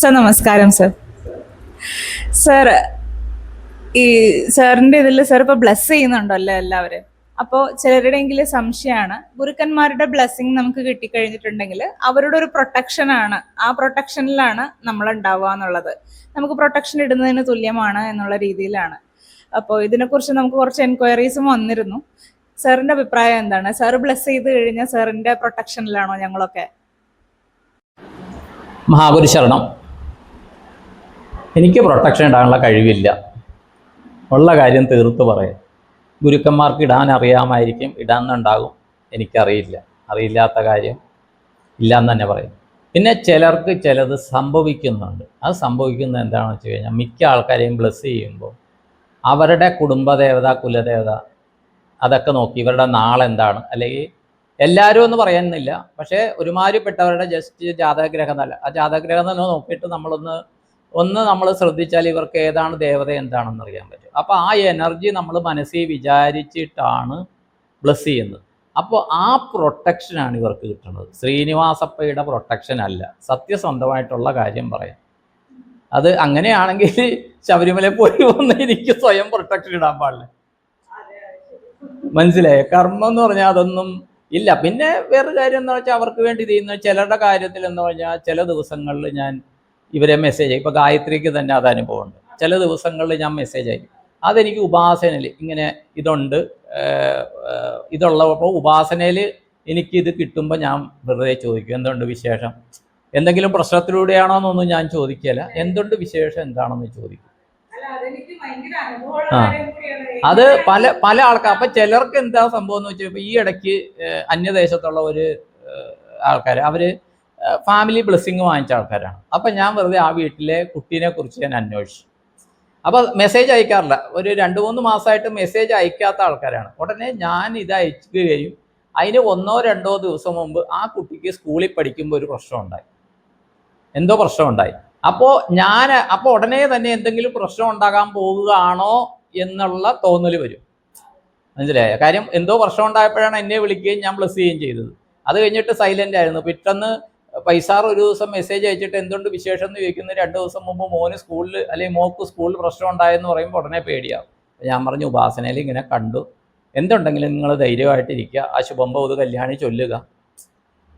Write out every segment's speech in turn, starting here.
Sir നമസ്കാരം sir. Sir ഈ സാറിന്റെ ഇതിൽ സാർ ഇപ്പൊ ബ്ലസ് ചെയ്യുന്നുണ്ടല്ലോ എല്ലാവരും. അപ്പോൾ ചിലരുടെയെങ്കിലും സംശയമാണ് ഗുരുക്കന്മാരുടെ ബ്ലെസ്സിങ് നമുക്ക് കിട്ടിക്കഴിഞ്ഞിട്ടുണ്ടെങ്കിൽ അവരുടെ ഒരു പ്രൊട്ടക്ഷനാണ് ആ പ്രൊട്ടക്ഷനിലാണ് നമ്മൾ ഉണ്ടാവുക എന്നുള്ളത്. നമുക്ക് പ്രൊട്ടക്ഷൻ ഇടുന്നതിന് തുല്യമാണ് എന്നുള്ള രീതിയിലാണ്. അപ്പോൾ ഇതിനെക്കുറിച്ച് നമുക്ക് കുറച്ച് എൻക്വയറീസും വന്നിരുന്നു. സാറിന്റെ അഭിപ്രായം എന്താണ്? സാർ ബ്ലസ് ചെയ്ത് കഴിഞ്ഞാൽ സാറിന്റെ പ്രൊട്ടക്ഷനിലാണോ ഞങ്ങളൊക്കെ? മഹാഗുരു ശരണം എനിക്ക് പ്രൊട്ടക്ഷൻ ഇടാനുള്ള കഴിവില്ല. ഉള്ള കാര്യം തീർത്ത് പറയാം. ഗുരുക്കന്മാർക്ക് ഇടാൻ അറിയാമായിരിക്കും ഇടാന്നുണ്ടാകും. എനിക്കറിയില്ല. അറിയില്ലാത്ത കാര്യം ഇല്ല എന്ന് തന്നെ പറയും. പിന്നെ ചിലർക്ക് ചിലത് സംഭവിക്കുന്നുണ്ട്. അത് സംഭവിക്കുന്നത് എന്താണെന്ന് വെച്ച് കഴിഞ്ഞാൽ മിക്ക ആൾക്കാരെയും ബ്ലസ് ചെയ്യുമ്പോൾ അവരുടെ കുടുംബദേവത കുലദേവത അതൊക്കെ നോക്കി ഇവരുടെ നാളെന്താണ്? അല്ലെങ്കിൽ എല്ലാവരും എന്ന് പറയുന്നില്ല പക്ഷേ ഒരുമാതിരിപ്പെട്ടവരുടെ ജസ്റ്റ് ജാതകഗ്രഹം നല്ല ആ ജാതകഗ്രഹം തന്നെ നോക്കിയിട്ട് നമ്മളൊന്ന് ഒന്ന് നമ്മൾ ശ്രദ്ധിച്ചാൽ ഇവർക്ക് ഏതാണ് ദേവത എന്താണെന്ന് അറിയാൻ പറ്റും. അപ്പോൾ ആ എനർജി നമ്മൾ മനസ്സിൽ വിചാരിച്ചിട്ടാണ് ബ്ലസ് ചെയ്യുന്നത്. അപ്പോൾ ആ പ്രൊട്ടക്ഷനാണ് ഇവർക്ക് കിട്ടുന്നത്. ശ്രീനിവാസപ്പയുടെ പ്രൊട്ടക്ഷൻ അല്ല. സത്യസന്ധമായിട്ടുള്ള കാര്യം പറയാം. അത് അങ്ങനെയാണെങ്കിൽ ശബരിമല പോയി വന്ന് എനിക്ക് സ്വയം പ്രൊട്ടക്ഷൻ ഇടാൻ പാടില്ല. മനസ്സിലായോ? കർമ്മം എന്ന് പറഞ്ഞാൽ അതൊന്നും ഇല്ല. പിന്നെ വേറൊരു കാര്യം എന്ന് വെച്ചാൽ അവർക്ക് വേണ്ടി ചെയ്യുന്ന ചിലരുടെ കാര്യത്തിൽ എന്ന് പറഞ്ഞാൽ ചില ദിവസങ്ങളിൽ ഞാൻ ഇവരെ മെസ്സേജ് ഇപ്പോൾ ഗായത്രിക്ക് തന്നെ അത് അനുഭവമുണ്ട്. ചില ദിവസങ്ങളിൽ ഞാൻ മെസ്സേജ് അയക്കും. അതെനിക്ക് ഉപാസനയിൽ ഇങ്ങനെ ഇതുണ്ട്. ഇതുള്ളപ്പോൾ ഉപാസനയിൽ എനിക്കിത് കിട്ടുമ്പോൾ ഞാൻ വെറുതെ ചോദിക്കും. എന്തുണ്ട് വിശേഷം? എന്തെങ്കിലും പ്രശ്നത്തിലൂടെയാണോ എന്നൊന്നും ഞാൻ ചോദിക്കില്ല. എന്തുണ്ട് വിശേഷം? എന്താണെന്ന് ചോദിക്കും. ആ. അത് പല പല ആൾക്കാർ അപ്പൊ ചിലർക്ക് എന്താ സംഭവം എന്ന് വെച്ചാൽ ഈ ഇടയ്ക്ക് അന്യദേശത്തുള്ള ഒരു ആൾക്കാർ അവർ ഫാമിലി ബ്ലെസ്സിങ് വാങ്ങിച്ച ആൾക്കാരാണ്. അപ്പൊ ഞാൻ വെറുതെ ആ വീട്ടിലെ കുട്ടീനെ കുറിച്ച് ഞാൻ അന്വേഷിച്ചു. അപ്പൊ മെസ്സേജ് അയക്കാറില്ല. ഒരു രണ്ട് മൂന്ന് മാസമായിട്ട് മെസ്സേജ് അയക്കാത്ത ആൾക്കാരാണ്. ഉടനെ ഞാൻ ഇത് അയക്കുകയും അതിന് ഒന്നോ രണ്ടോ ദിവസം മുമ്പ് ആ കുട്ടിക്ക് സ്കൂളിൽ പഠിക്കുമ്പോൾ ഒരു പ്രശ്നം ഉണ്ടായി. എന്തോ പ്രശ്നം ഉണ്ടായി. അപ്പോൾ ഞാൻ അപ്പോൾ ഉടനെ തന്നെ എന്തെങ്കിലും പ്രശ്നം ഉണ്ടാകാൻ പോകുകയാണോ എന്നുള്ള തോന്നൽ വരും. മനസ്സിലായ? കാര്യം എന്തോ പ്രശ്നം ഉണ്ടായപ്പോഴാണ് എന്നെ വിളിക്കുകയും ഞാൻ ബ്ലസ് ചെയ്യുകയും ചെയ്തത്. അത് കഴിഞ്ഞിട്ട് സൈലന്റ് ആയിരുന്നു. പിറ്റന്ന് പൈസാർ ഒരു ദിവസം മെസ്സേജ് അയച്ചിട്ട് എന്തുകൊണ്ട് വിശേഷം എന്ന് ചോദിക്കുന്ന രണ്ട് ദിവസം മുമ്പ് മോന് സ്കൂളിൽ അല്ലെങ്കിൽ മോക്ക് സ്കൂളിൽ പ്രശ്നം ഉണ്ടായെന്ന് പറയുമ്പോൾ ഉടനെ പേടിയാവും. ഞാൻ പറഞ്ഞു ഉപാസനയിൽ ഇങ്ങനെ കണ്ടു. എന്തുണ്ടെങ്കിലും നിങ്ങൾ ധൈര്യമായിട്ടിരിക്കുക. ആ ശുഭംബോധ കല്യാണി ചൊല്ലുക.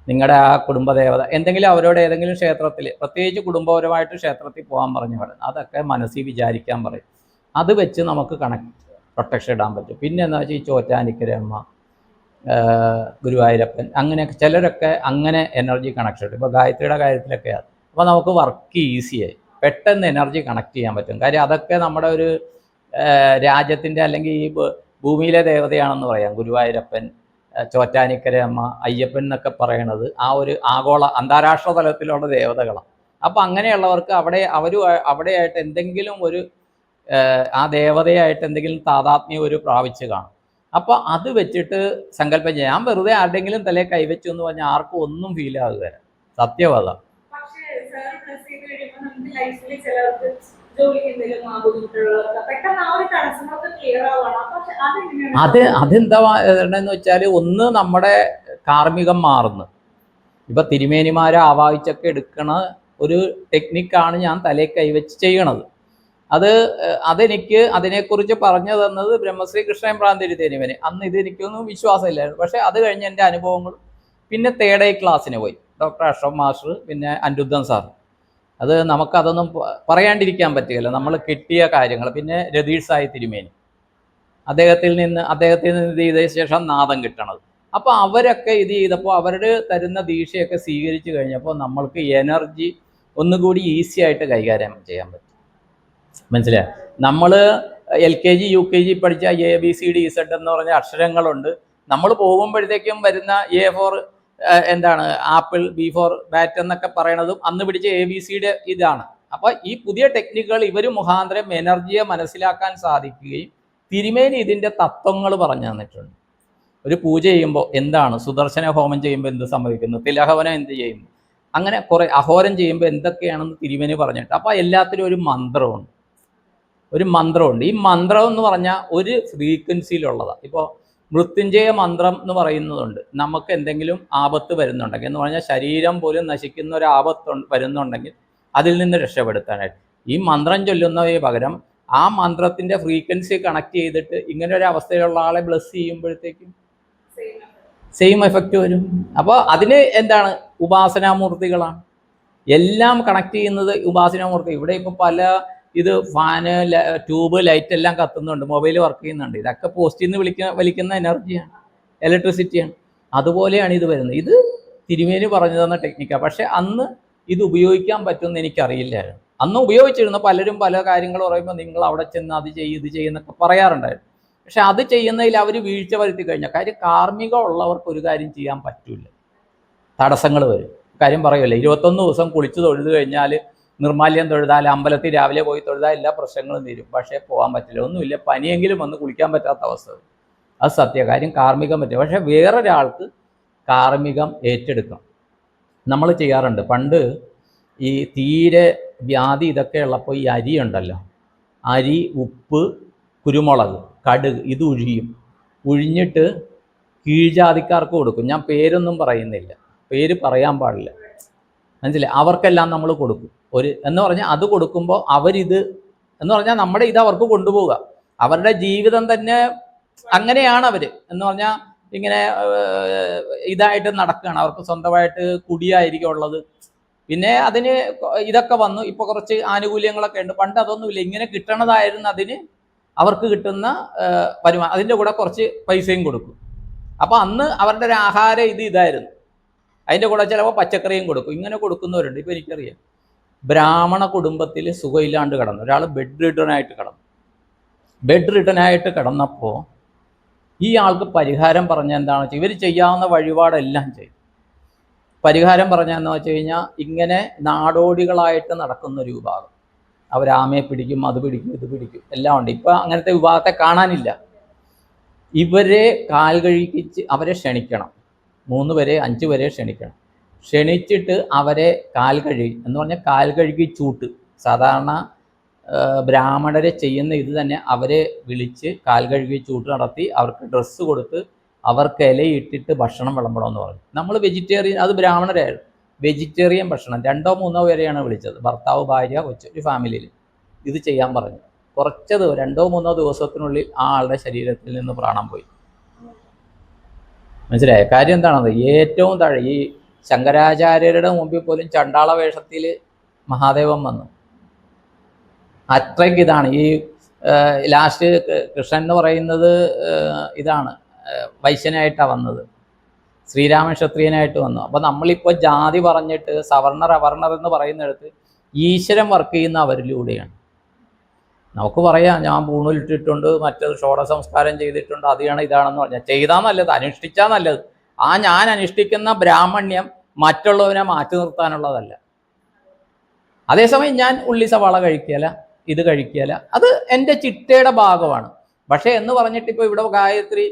നിങ്ങളുടെ ആ കുടുംബദേവത. എന്തെങ്കിലും അവരോട് ഏതെങ്കിലും ക്ഷേത്രത്തിൽ പ്രത്യേകിച്ച് കുടുംബപരമായിട്ട് ക്ഷേത്രത്തിൽ പോകാൻ പറഞ്ഞു പറയും അതൊക്കെ മനസ്സിൽ വിചാരിക്കാൻ പറയും. അത് വെച്ച് നമുക്ക് കണക്ട് പ്രൊട്ടക്ഷൻ ഇടാൻ പറ്റും. പിന്നെ എന്താ വെച്ചാൽ ഈ ചോറ്റാനിക്കരമ്മ ഗുരുവായൂരപ്പൻ അങ്ങനെയൊക്കെ ചിലരൊക്കെ അങ്ങനെ എനർജി കണക്ഷൻ ഉണ്ട് ഇപ്പോൾ ഗായത്രിയുടെ കാര്യത്തിലൊക്കെയാണ് അപ്പോൾ നമുക്ക് വർക്ക് ഈസിയായി പെട്ടെന്ന് എനർജി കണക്ട് ചെയ്യാൻ പറ്റും. കാര്യം അതൊക്കെ നമ്മുടെ ഒരു രാജ്യത്തിന്റെ അല്ലെങ്കിൽ ഈ ഭൂമിയിലെ ദേവതയാണെന്ന് പറയാം. ഗുരുവായൂരപ്പൻ ആഹ് ചോറ്റാനിക്കര അമ്മ അയ്യപ്പൻ എന്നൊക്കെ പറയണത് ആ ഒരു ആഗോള അന്താരാഷ്ട്ര തലത്തിലുള്ള ദേവതകളാണ്. അപ്പോൾ അങ്ങനെയുള്ളവർക്ക് അവിടെ അവരും അവിടെയായിട്ട് എന്തെങ്കിലും ഒരു ആ ദേവതയായിട്ട് എന്തെങ്കിലും താതാത്മ്യം ഒരു പ്രാപിച്ച് കാണും. അപ്പോൾ അത് വെച്ചിട്ട് സങ്കല്പം ചെയ്യാം. ഞാൻ വെറുതെ ആരുടെങ്കിലും തലേ കൈവച്ചു എന്ന് പറഞ്ഞാൽ ആർക്കും ഒന്നും ഫീൽ ആകുക സത്യവാദ. അത് അതെന്താ എന്ന് വെച്ചാൽ ഒന്ന് നമ്മുടെ കാർമ്മികം മാറുന്നു. ഇപ്പൊ തിരുമേനിമാരെ ആവാഹിച്ചൊക്കെ എടുക്കണ ഒരു ടെക്നിക്കാണ് ഞാൻ തലേ കൈവച്ച് ചെയ്യണത്. അത് അതെനിക്ക് അതിനെക്കുറിച്ച് പറഞ്ഞു തന്നത് ബ്രഹ്മശ്രീ കൃഷ്ണൻ പ്രാന്തിരി തിരുമേനി അന്ന് ഇത് എനിക്കൊന്നും വിശ്വാസമില്ലായിരുന്നു. പക്ഷേ അത് കഴിഞ്ഞ് എന്റെ അനുഭവങ്ങൾ പിന്നെ തേർഡ് ക്ലാസ്സിന് പോയി. ഡോക്ടർ അഷ്റഫ് മാസ്റ്റർ പിന്നെ അനിരുദ്ധൻ സാർ അത് നമുക്കതൊന്നും പറയാണ്ടിരിക്കാൻ പറ്റുകയില്ല. നമ്മൾ കിട്ടിയ കാര്യങ്ങൾ. പിന്നെ രതീഷ് സായി തിരുമേനി. അദ്ദേഹത്തിൽ നിന്ന് അദ്ദേഹത്തിൽ നിന്ന് ഇത് ചെയ്ത ശേഷം നാദം കിട്ടണത്. അപ്പോൾ അവരൊക്കെ ഇത് ചെയ്തപ്പോൾ അവരുടെ തരുന്ന ദീക്ഷയൊക്കെ സ്വീകരിച്ചു കഴിഞ്ഞപ്പോൾ നമ്മൾക്ക് എനർജി ഒന്നുകൂടി ഈസി ആയിട്ട് കൈകാര്യം ചെയ്യാൻ പറ്റും. മനസ്സിലായോ? നമ്മൾ L K G U K G പഠിച്ച A B C D Z എന്ന് പറഞ്ഞ അക്ഷരങ്ങളുണ്ട്. നമ്മൾ പോകുമ്പോഴത്തേക്കും വരുന്ന എ ഫോർ എന്താണ് ആപ്പിൾ ബി ഫോർ ബാറ്റ് എന്നൊക്കെ പറയണതും അന്ന് പിടിച്ച എ ബി സിയുടെ ഇതാണ്. അപ്പോൾ ഈ പുതിയ ടെക്നിക്കുകൾ ഇവർ മുഖാന്തരം എനർജിയെ മനസ്സിലാക്കാൻ സാധിക്കുകയും തിരുമേനി ഇതിന്റെ തത്വങ്ങൾ പറഞ്ഞു തന്നിട്ടുണ്ട്. ഒരു പൂജ ചെയ്യുമ്പോൾ എന്താണ് സുദർശന ഹോമം ചെയ്യുമ്പോൾ എന്ത് സംഭവിക്കുന്നു തിലഹവനം എന്ത് ചെയ്യുന്നു? അങ്ങനെ കുറെ അഹോരം ചെയ്യുമ്പോൾ എന്തൊക്കെയാണെന്ന് തിരുമേനി പറഞ്ഞിട്ട് അപ്പോൾ എല്ലാത്തിലും ഒരു മന്ത്രമുണ്ട്. ഒരു മന്ത്രമുണ്ട്. ഈ മന്ത്രം എന്ന് പറഞ്ഞാൽ ഒരു ഫ്രീക്വൻസിയിലുള്ളതാണ് ഇപ്പോൾ മൃത്യുഞ്ജയ മന്ത്രം എന്ന് പറയുന്നതുണ്ട്. നമുക്ക് എന്തെങ്കിലും ആപത്ത് വരുന്നുണ്ടെങ്കിൽ എന്ന് പറഞ്ഞാൽ ശരീരം പോലും നശിക്കുന്ന ഒരു ആപത്ത് വരുന്നുണ്ടെങ്കിൽ അതിൽ നിന്ന് രക്ഷപ്പെടുത്താനായിട്ട് ഈ മന്ത്രം ചൊല്ലുന്നതിന് പകരം ആ മന്ത്രത്തിന്റെ ഫ്രീക്വൻസി കണക്ട് ചെയ്തിട്ട് ഇങ്ങനെ ഒരു അവസ്ഥയിലുള്ള ആളെ ബ്ലസ് ചെയ്യുമ്പോഴത്തേക്കും സെയിം എഫക്റ്റ് വരും. അപ്പോൾ അതിന് എന്താണ്? ഉപാസനാമൂർത്തികളാണ്. എല്ലാം കണക്ട് ചെയ്യുന്നത് ഉപാസനാമൂർത്തി. ഇവിടെ ഇപ്പോൾ പല ഇത് ഫാന് ട്യൂബ് ലൈറ്റ് എല്ലാം കത്തുന്നുണ്ട്. മൊബൈൽ വർക്ക് ചെയ്യുന്നുണ്ട്. ഇതൊക്കെ പോസ്റ്റിൽ നിന്ന് വിളിക്കുന്ന വലിക്കുന്ന എനർജിയാണ് ഇലക്ട്രിസിറ്റിയാണ് അതുപോലെയാണ് ഇത് വരുന്നത്. ഇത് തിരുമേനി പറഞ്ഞു തന്ന ടെക്നിക്കാണ് പക്ഷേ അന്ന് ഇത് ഉപയോഗിക്കാൻ പറ്റുമെന്ന് എനിക്കറിയില്ലായിരുന്നു അന്ന് ഉപയോഗിച്ചിരുന്ന. പലരും പല കാര്യങ്ങൾ പറയുമ്പോൾ നിങ്ങൾ അവിടെ ചെന്ന് അത് ചെയ്യും ഇത് ചെയ്യുന്നൊക്കെ പറയാറുണ്ടായിരുന്നു. പക്ഷെ അത് ചെയ്യുന്നതിൽ അവർ വീഴ്ച വരുത്തി കഴിഞ്ഞാൽ കാര്യം കാർമ്മിക ഉള്ളവർക്ക് ഒരു കാര്യം ചെയ്യാൻ പറ്റില്ല തടസ്സങ്ങൾ വരും. കാര്യം പറയുമല്ലോ ഇരുപത്തൊന്ന് ദിവസം കുളിച്ച് തൊഴുതു കഴിഞ്ഞാൽ നിർമാല്യം തൊഴുതാൽ അമ്പലത്തിൽ രാവിലെ പോയി തൊഴുതാൽ എല്ലാ പ്രശ്നങ്ങളും തീരും. പക്ഷേ പോകാൻ പറ്റില്ല. ഒന്നുമില്ല. പനിയെങ്കിലും വന്ന് കുളിക്കാൻ പറ്റാത്ത അവസ്ഥ. അത് സത്യകാര്യം. കാർമ്മികം പറ്റും പക്ഷേ വേറൊരാൾക്ക് കാർമ്മികം ഏറ്റെടുക്കാം. നമ്മൾ ചെയ്യാറുണ്ട്. പണ്ട് ഈ തീരെ വ്യാധി ഇതൊക്കെ ഉള്ളപ്പോൾ ഈ അരി ഉണ്ടല്ലോ. അരി ഉപ്പ് കുരുമുളക് കടുക് ഇത് ഉഴിയും. ഉഴിഞ്ഞിട്ട് കീഴ്ജാതിക്കാർക്ക് കൊടുക്കും. ഞാൻ പേരൊന്നും പറയുന്നില്ല. പേര് പറയാൻ പാടില്ല. മനസ്സിലായി? അവർക്കെല്ലാം നമ്മൾ കൊടുക്കും. ഒരു എന്ന് പറഞ്ഞാൽ അത് കൊടുക്കുമ്പോൾ അവരിത് എന്ന് പറഞ്ഞാൽ നമ്മുടെ ഇത് അവർക്ക് കൊണ്ടുപോവുക. അവരുടെ ജീവിതം തന്നെ അങ്ങനെയാണ് അവർ എന്ന് പറഞ്ഞാൽ ഇങ്ങനെ ഇതായിട്ട് നടക്കുകയാണ് അവർക്ക് സ്വന്തമായിട്ട് കുടിയായിരിക്കും ഉള്ളത് പിന്നെ അതിന് ഇതൊക്കെ വന്നു. ഇപ്പോൾ കുറച്ച് ആനുകൂല്യങ്ങളൊക്കെ ഉണ്ട്. പണ്ട് അതൊന്നുമില്ല. ഇങ്ങനെ കിട്ടണതായിരുന്നു അതിന് അവർക്ക് കിട്ടുന്ന വരുമാനം. അതിന്റെ കൂടെ കുറച്ച് പൈസയും കൊടുക്കും. അപ്പോൾ അന്ന് അവരുടെ ഒരു ആഹാരം ഇത് ഇതായിരുന്നു. അതിന്റെ കൂടെ ചിലപ്പോൾ പച്ചക്കറിയും കൊടുക്കും. ഇങ്ങനെ കൊടുക്കുന്നവരുണ്ട്. ഇപ്പോൾ എനിക്കറിയാം. ബ്രാഹ്മണ കുടുംബത്തിൽ സുഖമില്ലാണ്ട് കിടന്നു. ഒരാൾ ബെഡ് റിട്ടനായിട്ട് കിടന്നു. ബെഡ് റിട്ടനായിട്ട് കിടന്നപ്പോൾ ഈ ആൾക്ക് പരിഹാരം പറഞ്ഞ എന്താണെന്ന് വെച്ചാൽ ഇവർ ചെയ്യാവുന്ന വഴിപാടെല്ലാം ചെയ്തു. പരിഹാരം പറഞ്ഞതെന്ന് വെച്ച് കഴിഞ്ഞാൽ ഇങ്ങനെ നാടോടികളായിട്ട് നടക്കുന്ന ഒരു വിഭാഗം. അവർ ആമയെ പിടിക്കും അത് പിടിക്കും ഇത് പിടിക്കും. എല്ലാം ഉണ്ട്. ഇപ്പം അങ്ങനത്തെ വിഭാഗത്തെ കാണാനില്ല. ഇവരെ കാൽ കഴിക്കിച്ച് അവരെ ക്ഷണിക്കണം. മൂന്ന് വരെ അഞ്ച് വരെ ക്ഷണിക്കണം. ക്ഷണിച്ചിട്ട് അവരെ കാൽ കഴുകി. എന്ന് പറഞ്ഞാൽ കാൽ കഴുകി ചൂട്ട്. സാധാരണ ബ്രാഹ്മണരെ ചെയ്യുന്ന ഇത് തന്നെ അവരെ വിളിച്ച് കാൽ കഴുകി ചൂട്ട് നടത്തി അവർക്ക് ഡ്രസ്സ് കൊടുത്ത് അവർക്ക് ഇലയിട്ടിട്ട് ഭക്ഷണം വിളമ്പണമെന്ന് പറഞ്ഞു. നമ്മൾ വെജിറ്റേറിയൻ അത് ബ്രാഹ്മണരായിരുന്നു. വെജിറ്റേറിയൻ ഭക്ഷണം. രണ്ടോ മൂന്നോ പേരെയാണ് വിളിച്ചത്. ഭർത്താവ് ഭാര്യ കൊച്ചു ഒരു ഫാമിലിയിൽ. ഇത് ചെയ്യാൻ പറഞ്ഞു. കുറച്ചത് രണ്ടോ മൂന്നോ ദിവസത്തിനുള്ളിൽ ആ ആളുടെ ശരീരത്തിൽ നിന്ന് പ്രാണം പോയി. മനസ്സിലായ? കാര്യം എന്താണത് ഏറ്റവും താഴെ ഈ ശങ്കരാചാര്യരുടെ മുമ്പിൽ പോലും ചണ്ടാള വേഷത്തിൽ മഹാദേവൻ വന്നു. അത്രയ്ക്ക് ഇതാണ്. ഈ ലാസ്റ്റ് കൃഷ്ണൻ എന്ന് പറയുന്നത് ഇതാണ്. വൈശ്യനായിട്ടാണ് വന്നത്. ശ്രീരാമൻ ക്ഷത്രിയനായിട്ട് വന്നു. അപ്പോൾ നമ്മളിപ്പോൾ ജാതി പറഞ്ഞിട്ട് സവർണർ അവർണർ എന്ന് പറയുന്നിടത്ത് ഈശ്വരൻ വർക്ക് ചെയ്യുന്ന അവരിലൂടെയാണ്. നമുക്ക് പറയാം ഞാൻ പൂണൂലിട്ടിട്ടുണ്ട് മറ്റത് ഷോഡ സംസ്കാരം ചെയ്തിട്ടുണ്ട് അതാണ് ഇതാണെന്ന് പറഞ്ഞാൽ ചെയ്താൽ നല്ലത് അനുഷ്ഠിച്ചാൽ നല്ലത്. ആ ഞാൻ അനുഷ്ഠിക്കുന്ന ബ്രാഹ്മണ്യം മറ്റുള്ളവനെ മാറ്റി നിർത്താനുള്ളതല്ല. അതേസമയം ഞാൻ ഉള്ളി സവാള കഴിക്കല ഇത് കഴിക്കല അത് എന്റെ ചിട്ടയുടെ ഭാഗമാണ്. പക്ഷേ എന്ന് പറഞ്ഞിട്ട് ഇപ്പോൾ ഇവിടെ ഗായത്രി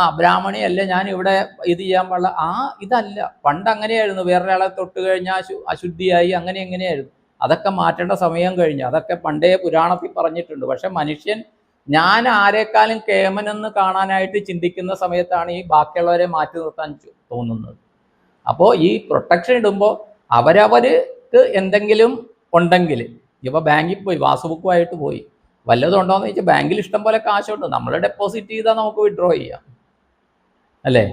ആ ബ്രാഹ്മണിയല്ല ഞാൻ ഇവിടെ ഇത് ചെയ്യാൻ പാടില്ല. ആ ഇതല്ല. പണ്ട് അങ്ങനെയായിരുന്നു. വേറൊരാളെ തൊട്ട് കഴിഞ്ഞാൽ അശു അശുദ്ധിയായി അങ്ങനെ എങ്ങനെയായിരുന്നു അതൊക്കെ മാറ്റേണ്ട സമയം കഴിഞ്ഞു. അതൊക്കെ പണ്ടേ പുരാണത്തിൽ പറഞ്ഞിട്ടുണ്ട്. പക്ഷെ മനുഷ്യൻ ഞാൻ ആരെക്കാളും കേമനെന്ന് കാണാനായിട്ട് ചിന്തിക്കുന്ന സമയത്താണ് ഈ ബാക്കിയുള്ളവരെ മാറ്റി നിർത്താൻ തോന്നുന്നത്. അപ്പോൾ ഈ പ്രൊട്ടക്ഷൻ ഇടുമ്പോൾ അവരവർക്ക് എന്തെങ്കിലും ഉണ്ടെങ്കിൽ ഇപ്പോൾ ബാങ്കിൽ പോയി പാസ്ബുക്കുമായിട്ട് പോയി വല്ലതും ഉണ്ടോയെന്ന് ചോദിച്ചാൽ ബാങ്കിൽ ഇഷ്ടം പോലെ കാശുണ്ട്. നമ്മൾ ഡെപ്പോസിറ്റ് ചെയ്താൽ നമുക്ക് വിഡ്രോ ചെയ്യാം. അല്ലേ?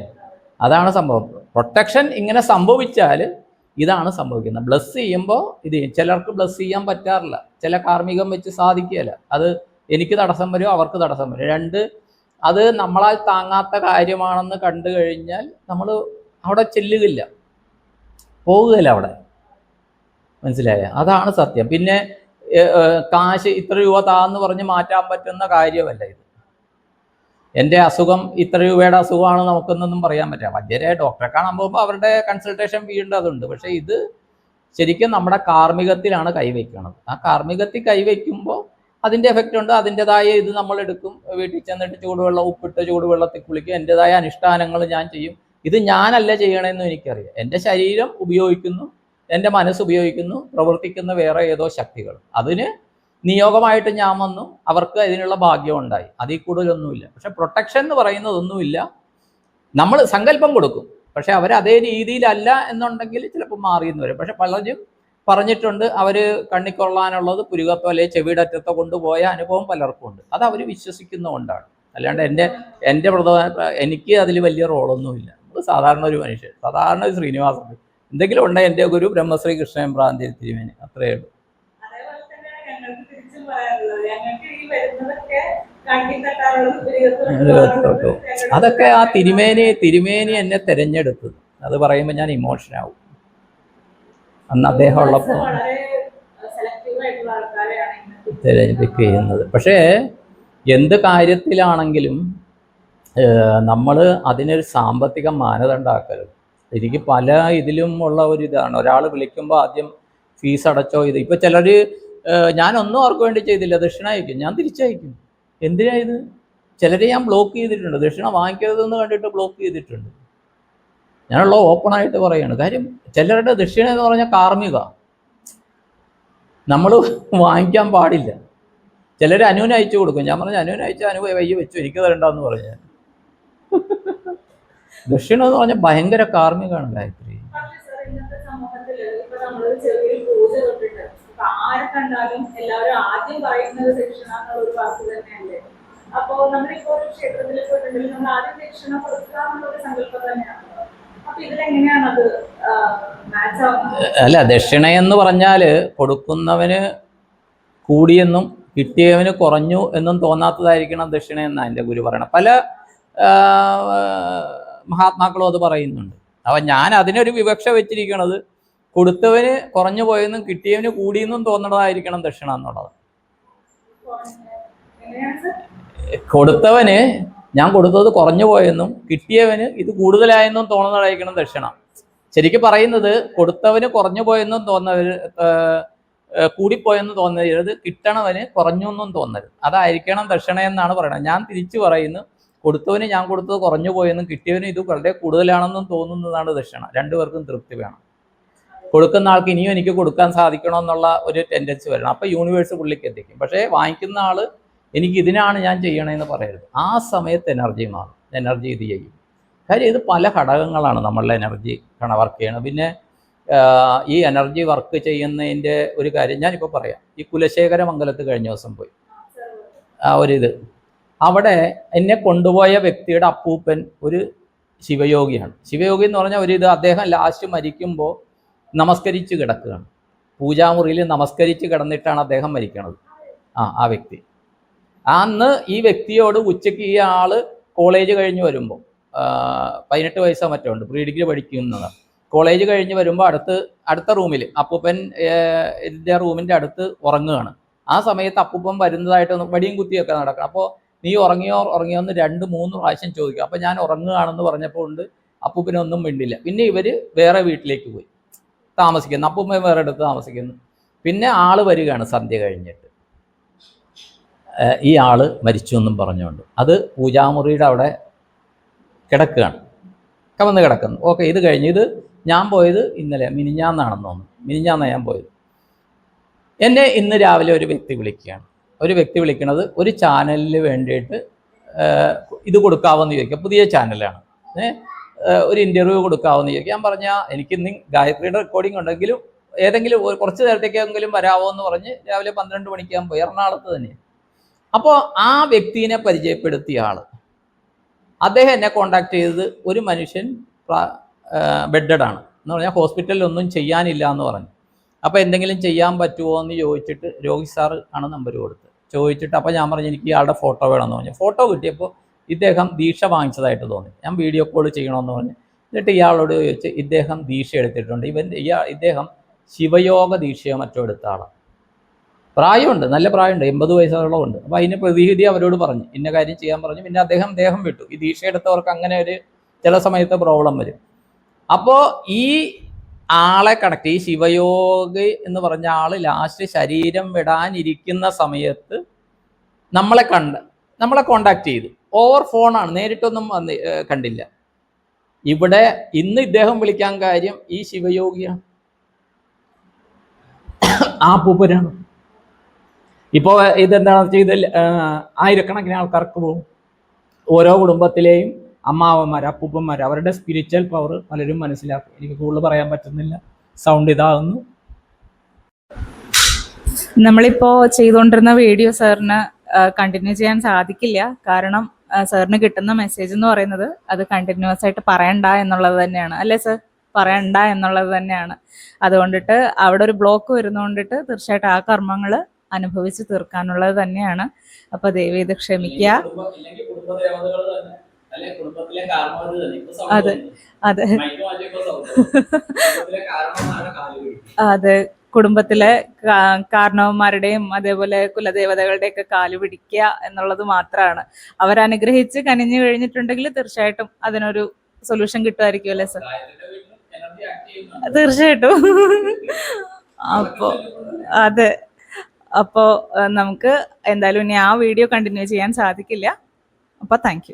അതാണ് സംഭവം. പ്രൊട്ടക്ഷൻ ഇങ്ങനെ സംഭവിച്ചാൽ ഇതാണ് സംഭവിക്കുന്നത്. ബ്ലസ് ചെയ്യുമ്പോൾ ഇത് ചിലർക്ക് ബ്ലസ് ചെയ്യാൻ പറ്റാറില്ല. ചില കാർമ്മികം വെച്ച് സാധിക്കുകയില്ല. അത് എനിക്ക് തടസ്സം വരും അവർക്ക് തടസ്സം വരും. രണ്ട് അത് നമ്മളാൽ താങ്ങാത്ത കാര്യമാണെന്ന് കണ്ടു കഴിഞ്ഞാൽ നമ്മൾ അവിടെ ചെല്ലുകയില്ല. പോകുകയില്ല അവിടെ. മനസ്സിലായ? അതാണ് സത്യം. പിന്നെ കാശ് ഇത്ര രൂപ താന്ന് പറഞ്ഞ് മാറ്റാൻ പറ്റുന്ന കാര്യമല്ല ഇത്. എന്റെ അസുഖം ഇത്ര രൂപയുടെ അസുഖമാണ് നമുക്കെന്നൊന്നും പറയാൻ പറ്റില്ല. വൈദ്യരെ ഡോക്ടറെ കാണാൻ പോകുമ്പോൾ അവരുടെ കൺസൾട്ടേഷൻ അതുണ്ട്. പക്ഷേ ഇത് ശരിക്കും നമ്മുടെ കാർമ്മികത്തിലാണ് കൈവയ്ക്കുന്നത് ആ കാർമ്മികത്തിൽ കൈവയ്ക്കുമ്പോൾ അതിന്റെ എഫക്റ്റ് ഉണ്ട്. അതിന്റെതായ ഇത് നമ്മൾ എടുക്കും. വീട്ടിൽ ചെന്നിട്ട് ചൂടുവെള്ളം ഉപ്പിട്ട് ചൂടുവെള്ളത്തിൽ കുളിക്കും. എന്റെതായ അനുഷ്ഠാനങ്ങൾ ഞാൻ ചെയ്യും. ഇത് ഞാനല്ല ചെയ്യണമെന്ന് എനിക്കറിയാം. എന്റെ ശരീരം ഉപയോഗിക്കുന്നു. എന്റെ മനസ്സ് ഉപയോഗിക്കുന്നു. പ്രവർത്തിക്കുന്ന വേറെ ഏതോ ശക്തികൾ. അതിന് നിയോഗമായിട്ട് ഞാൻ വന്നു. അവർക്ക് അതിനുള്ള ഭാഗ്യം ഉണ്ടായി. അതിൽ കൂടുതലൊന്നുമില്ല. പക്ഷെ പ്രൊട്ടക്ഷൻ എന്ന് പറയുന്നതൊന്നുമില്ല. നമ്മൾ സങ്കല്പം കൊടുക്കും. പക്ഷെ അവർ അതേ രീതിയിലല്ല എന്നുണ്ടെങ്കിൽ ചിലപ്പോൾ മാറിയെന്ന് വരും. പക്ഷെ പലരും പറഞ്ഞിട്ടുണ്ട്. അവർ കണ്ണിക്കൊള്ളാനുള്ളത് പുരുകത്തോ അല്ലെങ്കിൽ ചെവിയുടെ അറ്റത്തോ കൊണ്ടുപോയ അനുഭവം പലർക്കും ഉണ്ട്. അത് അവർ വിശ്വസിക്കുന്നതുകൊണ്ടാണ്. അല്ലാണ്ട് എന്റെ എന്റെ പ്രധാന എനിക്ക് അതിൽ വലിയ റോളൊന്നുമില്ല. നമ്മൾ സാധാരണ ഒരു മനുഷ്യൻ. സാധാരണ ഒരു ശ്രീനിവാസൻ. എന്തെങ്കിലും ഉണ്ടെങ്കിൽ എന്റെ ഗുരു ബ്രഹ്മശ്രീ കൃഷ്ണൻ പ്രാന്തി തിരുമേനി. അത്രയേ ഉള്ളൂ. അതൊക്കെ ആ തിരുമേനി തിരുമേനി എന്നെ തിരഞ്ഞെടുത്തത്. അത് പറയുമ്പോൾ ഞാൻ ഇമോഷനാവും അന്ന് അദ്ദേഹം ഉള്ളപ്പോൾ തിരഞ്ഞെടുപ്പ് ചെയ്യുന്നത് പക്ഷേ എന്ത് കാര്യത്തിലാണെങ്കിലും നമ്മൾ അതിനൊരു സാമ്പത്തിക മാനദണ്ഡമാക്കരുത് എനിക്ക് പല ഇതിലും ഉള്ള ഒരു ഇതാണ്. ഒരാൾ വിളിക്കുമ്പോൾ ആദ്യം ഫീസ് അടച്ചോ ഇത്. ഇപ്പം ചിലർ ഞാനൊന്നും അവർക്ക് വേണ്ടി ചെയ്തില്ല. ദക്ഷിണ അയക്കും. ഞാൻ തിരിച്ചയക്കും. എന്തിനാ ഇത്? ചിലരെ ഞാൻ ബ്ലോക്ക് ചെയ്തിട്ടുണ്ട്. ദക്ഷിണ വാങ്ങിക്കരുതെന്ന് കണ്ടിട്ട് ബ്ലോക്ക് ചെയ്തിട്ടുണ്ട്. ഞാനുള്ള ഓപ്പണായിട്ട് പറയുകയാണ് കാര്യം ചിലരുടെ ദക്ഷിണ എന്ന് പറഞ്ഞാൽ കാർമ്മിക. നമ്മൾ വാങ്ങിക്കാൻ പാടില്ല. ചിലർ അനുവിന് അയച്ചു കൊടുക്കും. ഞാൻ പറഞ്ഞ അനുവിന് അയച്ച അനു വയ്യ വെച്ചു. എനിക്ക് തരണ്ടെന്ന് പറഞ്ഞു. ദക്ഷിണ എന്ന് പറഞ്ഞാൽ ഭയങ്കര കാർമ്മികമാണ് ഗായത്രി. ആരെ കണ്ടാലും എല്ലാവരും ആദ്യം അപ്പോ നമ്മളിപ്പോ ഒരു ക്ഷേത്രത്തിൽ പോയിട്ടുണ്ടെങ്കിൽ നമ്മൾ ആദ്യം ദക്ഷിണ കൊടുക്കുക ഒരു സങ്കല്പം തന്നെയാണല്ലോ. അല്ല ദക്ഷിണ എന്ന് പറഞ്ഞാൽ കൊടുക്കുന്നവന് കൂടിയെന്നും കിട്ടിയവന് കുറഞ്ഞു എന്നും തോന്നാത്തതായിരിക്കണം ദക്ഷിണ എന്നാണ് എന്റെ ഗുരു പറയണം പല മഹാത്മാക്കളും അത് പറയുന്നുണ്ട്. അപ്പം ഞാൻ അതിനൊരു വിവക്ഷ വെച്ചിരിക്കണത് കൊടുത്തവന് കുറഞ്ഞു പോയെന്നും കിട്ടിയവന് കൂടിയെന്നും തോന്നണതായിരിക്കണം ദക്ഷിണ എന്നുള്ളത്. കൊടുത്തവന് ഞാൻ കൊടുത്തത് കുറഞ്ഞു പോയെന്നും കിട്ടിയവന് ഇത് കൂടുതലായെന്നും തോന്നുന്നതായിരിക്കണം ദക്ഷിണ. ശരിക്കും പറയുന്നത് കൊടുത്തവന് കുറഞ്ഞു പോയെന്നും തോന്നവർ കൂടിപ്പോയെന്ന് തോന്നരുത്. കിട്ടണവന് കുറഞ്ഞു എന്നും തോന്നരുത്. അതായിരിക്കണം ദക്ഷിണ എന്നാണ് പറയുന്നത്. ഞാൻ തിരിച്ചു പറയുന്നു കൊടുത്തവന് ഞാൻ കൊടുത്തത് കുറഞ്ഞു പോയെന്നും കിട്ടിയവന് ഇത് വളരെ കൂടുതലാണെന്നും തോന്നുന്നതാണ് ദക്ഷിണ. രണ്ടുപേർക്കും തൃപ്തി വേണം. കൊടുക്കുന്ന ആൾക്ക് ഇനിയും എനിക്ക് കൊടുക്കാൻ സാധിക്കണമെന്നുള്ള ഒരു ടെൻഡൻസി വരണം. അപ്പോൾ യൂണിവേഴ്സ് പുള്ളിക്ക് എത്തിക്കും. പക്ഷേ വാങ്ങിക്കുന്ന ആൾ എനിക്ക് ഇതിനാണ് ഞാൻ ചെയ്യണമെന്ന് പറയരുത്. ആ സമയത്ത് എനർജി മാറും. എനർജി ഇത് ചെയ്യും. കാര്യം ഇത് പല ഘടകങ്ങളാണ് നമ്മളുടെ എനർജി കണ വർക്ക് ചെയ്യണം പിന്നെ ഈ എനർജി വർക്ക് ചെയ്യുന്നതിന്റെ ഒരു കാര്യം ഞാനിപ്പോൾ പറയാം. ഈ കുലശേഖര മംഗലത്ത് കഴിഞ്ഞ ദിവസം പോയി. ആ ഒരിത്. അവിടെ എന്നെ കൊണ്ടുപോയ വ്യക്തിയുടെ അപ്പൂപ്പൻ ഒരു ശിവയോഗിയാണ്. ശിവയോഗി എന്ന് പറഞ്ഞാൽ ഒരു ഇത് അദ്ദേഹം ലാസ്റ്റ് മരിക്കുമ്പോൾ നമസ്കരിച്ച് കിടക്കുകയാണ്. പൂജാമുറിയിൽ നമസ്കരിച്ച് കിടന്നിട്ടാണ് അദ്ദേഹം മരിക്കണത്. ആ ആ വ്യക്തി. അന്ന് ഈ വ്യക്തിയോട് ഉച്ചയ്ക്ക് ഈ ആൾ കോളേജ് കഴിഞ്ഞ് വരുമ്പോൾ പതിനെട്ട് വയസ്സോ മറ്റോ ഉണ്ട് പ്രീ ഡിഗ്രി പഠിക്കുന്നത് കോളേജ് കഴിഞ്ഞ് വരുമ്പോൾ അടുത്ത് അടുത്ത റൂമിൽ അപ്പൂപ്പൻ എന്റെ റൂമിന്റെ അടുത്ത് ഉറങ്ങുകയാണ്. ആ സമയത്ത് അപ്പൂപ്പൻ വരുന്നതായിട്ട് വടിയും കുത്തിയൊക്കെ നടക്കണം. അപ്പോൾ നീ ഉറങ്ങിയോ ഉറങ്ങിയോ എന്ന് രണ്ട് മൂന്ന് പ്രാവശ്യം ചോദിക്കും. അപ്പോൾ ഞാൻ ഉറങ്ങുകയാണെന്ന് പറഞ്ഞപ്പോൾ ഉണ്ട് അപ്പൂപ്പനൊന്നും മിണ്ടില്ല. പിന്നെ ഇവർ വേറെ വീട്ടിലേക്ക് പോയി താമസിക്കുന്നു. അപ്പൂപ്പൻ വേറെ അടുത്ത് താമസിക്കുന്നു. പിന്നെ ആൾ വരികയാണ് സന്ധ്യ കഴിഞ്ഞിട്ട്. ഈ ആൾ മരിച്ചു എന്നും പറഞ്ഞുകൊണ്ട്. അത് പൂജാമുറിയുടെ അവിടെ കിടക്കുകയാണ്. കവന്ന് കിടക്കുന്നു. ഓക്കെ ഇത് കഴിഞ്ഞ് ഇത് ഞാൻ പോയത് ഇന്നലെ മിനിഞ്ഞാന്നാണെന്ന് തോന്നുന്നു. മിനിഞ്ഞാന്നാണ് ഞാൻ പോയത്. എന്നെ ഇന്ന് രാവിലെ ഒരു വ്യക്തി വിളിക്കുകയാണ്. ഒരു വ്യക്തി വിളിക്കുന്നത് ഒരു ചാനലിന് വേണ്ടിയിട്ട് ഇത് കൊടുക്കാവെന്ന് ചോദിക്കുക. പുതിയ ചാനലാണ്. ഒരു ഇന്റർവ്യൂ കൊടുക്കാവെന്ന് ചോദിക്കുക. ഞാൻ പറഞ്ഞാൽ എനിക്ക് ഇന്ന് ഗായത്രിയുടെ റെക്കോർഡിംഗ് ഉണ്ടെങ്കിലും ഏതെങ്കിലും കുറച്ച് നേരത്തേക്കെങ്കിലും വരാമോ എന്ന് പറഞ്ഞ് രാവിലെ പന്ത്രണ്ട് മണിക്ക് ഞാൻ പോയി. എറണാകുളത്ത് തന്നെ. അപ്പോൾ ആ വ്യക്തിനെ പരിചയപ്പെടുത്തിയ ആൾ അദ്ദേഹം എന്നെ കോണ്ടാക്ട് ചെയ്തത് ഒരു മനുഷ്യൻ ബെഡഡ് ആണ്. എന്ന് പറഞ്ഞാൽ ഹോസ്പിറ്റലിൽ ഒന്നും ചെയ്യാനില്ല എന്ന് പറഞ്ഞു. അപ്പോൾ എന്തെങ്കിലും ചെയ്യാൻ പറ്റുമോ എന്ന് ചോദിച്ചിട്ട് രോഗി സാർ ആണ് നമ്പർ കൊടുത്തത്. ചോദിച്ചിട്ട് അപ്പോൾ ഞാൻ പറഞ്ഞു എനിക്ക് ഇയാളുടെ ഫോട്ടോ വേണമെന്ന് പറഞ്ഞു. ഫോട്ടോ കിട്ടിയപ്പോൾ ഇദ്ദേഹം ദീക്ഷ വാങ്ങിച്ചതായിട്ട് തോന്നി. ഞാൻ വീഡിയോ കോൾ ചെയ്യണമെന്ന് പറഞ്ഞു. എന്നിട്ട് ഇയാളോട് ചോദിച്ച് ഇദ്ദേഹം ദീക്ഷ എടുത്തിട്ടുണ്ട്. ഇവൻ ഇയാൾ ഇദ്ദേഹം ശിവയോഗ ദീക്ഷയോ മറ്റോ എടുത്ത ആളാണ് പ്രായമുണ്ട് നല്ല പ്രായമുണ്ട് എൺപത് വയസ്സോളം ഉണ്ട് അപ്പോൾ അതിന് പ്രതിവിധി അവരോട് പറഞ്ഞു. ഇന്ന കാര്യം ചെയ്യാൻ പറഞ്ഞു. പിന്നെ അദ്ദേഹം ദേഹം വിട്ടു. ഈ ദീക്ഷ എടുത്തവർക്ക് അങ്ങനെ ഒരു ചില സമയത്ത് പ്രോബ്ലം വരും. അപ്പോൾ ഈ ആളെ കണക്ട് ഈ ശിവയോഗി എന്ന് പറഞ്ഞ ആൾ ലാസ്റ്റ് ശരീരം വിടാനിരിക്കുന്ന സമയത്ത് നമ്മളെ കണ്ട് നമ്മളെ കോണ്ടാക്ട് ചെയ്തു. ഓവർ ഫോണാണ് നേരിട്ടൊന്നും വന്ന് കണ്ടില്ല. ഇവിടെ ഇന്ന് ഇദ്ദേഹം വിളിക്കാൻ കാര്യം ഈ ശിവയോഗിയാണ് ആ പൂപ്പനാണ് ഇപ്പോൾ ഇതെന്താണ് ഇതിൽ ആയിരക്കണക്കിന് ആൾക്കാർക്ക് പോകും. ഓരോ കുടുംബത്തിലെയും അമ്മാവന്മാർ അപ്പൂപ്പന്മാർ അവരുടെ സ്പിരിച്വൽ പവർ പലരും മനസ്സിലാക്കും. എനിക്ക് കൂടുതൽ പറയാൻ പറ്റുന്നില്ല. സൗണ്ട് ഇതാകുന്നു നമ്മളിപ്പോ ചെയ്തുകൊണ്ടിരുന്ന വീഡിയോ സാറിന് കണ്ടിന്യൂ ചെയ്യാൻ സാധിക്കില്ല. കാരണം സാറിന് കിട്ടുന്ന മെസ്സേജ് എന്ന് പറയുന്നത് അത് കണ്ടിന്യൂസ് ആയിട്ട് പറയണ്ട എന്നുള്ളത് തന്നെയാണ്. അല്ലേ സർ പറയണ്ട എന്നുള്ളത് തന്നെയാണ്. അതുകൊണ്ടിട്ട് അവിടെ ഒരു ബ്ലോക്ക് വരുന്നതുകൊണ്ടിട്ട് തീർച്ചയായിട്ടും ആ കർമ്മങ്ങൾ അനുഭവിച്ച് തീർക്കാനുള്ളത് തന്നെയാണ്. അപ്പൊ ദേവി ഇത് ക്ഷമിക്കുക. അതെ അതെ. അതെ. കുടുംബത്തിലെ കാരണവന്മാരുടെയും അതേപോലെ കുലദേവതകളുടെ ഒക്കെ കാൽ പിടിക്കുക എന്നുള്ളത് മാത്രമാണ് അവരനുഗ്രഹിച്ച് കനിഞ്ഞു കഴിഞ്ഞിട്ടുണ്ടെങ്കിൽ തീർച്ചയായിട്ടും അതിനൊരു സൊല്യൂഷൻ കിട്ടുമായിരിക്കും അല്ലേ സർ. തീർച്ചയായിട്ടും. അപ്പോ അതെ. അപ്പോ ഏഹ്, നമുക്ക് എന്തായാലും ഇനി ആ വീഡിയോ കണ്ടിന്യൂ ചെയ്യാൻ സാധിക്കില്ല. അപ്പോൾ താങ്ക്